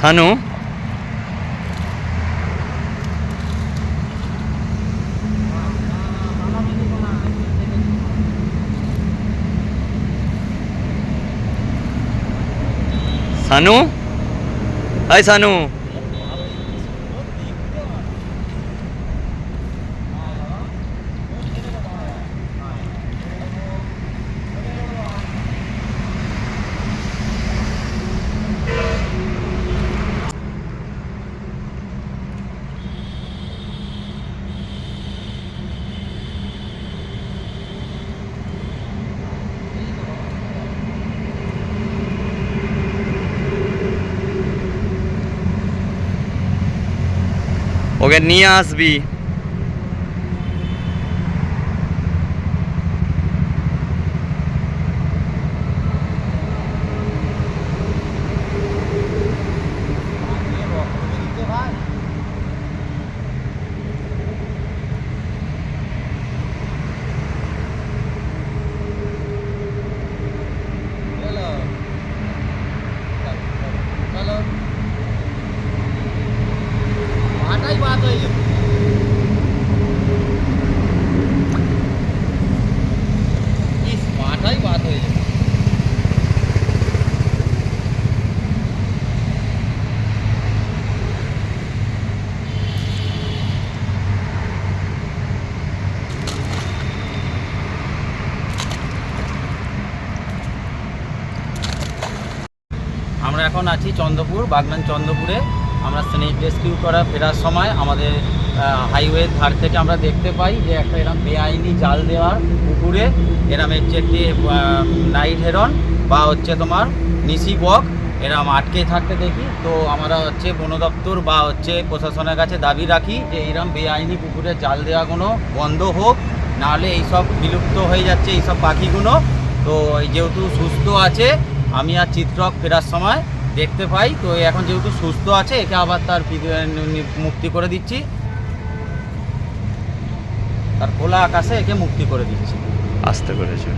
ਸਾਨੂੰ ਸਾਨੂੰ ਆਏ ਸਾਨੂੰ। ওকে নিয়ে আসবি। আমরা এখন আছি চন্দ্রপুর, বাগনান চন্দ্রপুরে। আমরা স্নেক রেস্কিউ করা ফেরার সময় আমাদের হাইওয়ে ধার থেকে আমরা দেখতে পাই যে একটা এরকম বেআইনি জাল দেওয়ার পুকুরে এরম হচ্ছে একটি নাইট হেরন বা হচ্ছে তোমার নিশি বক এরম আটকে থাকতে দেখি। তো আমরা হচ্ছে বন দপ্তর বা হচ্ছে প্রশাসনের কাছে দাবি রাখি যে এরম বেআইনি পুকুরে জাল দেওয়াগুলো বন্ধ হোক, নাহলে এইসব বিলুপ্ত হয়ে যাচ্ছে এইসব পাখিগুলো। তো যেহেতু সুস্থ আছে আমি আর চিত্রক ফেরার সময় দেখতে পাই। তো এখন যেহেতু সুস্থ আছে, একে আবার তার মুক্তি করে দিচ্ছি। তার খোলা আকাশে একে মুক্তি করে দিচ্ছি। আস্তে করেছে।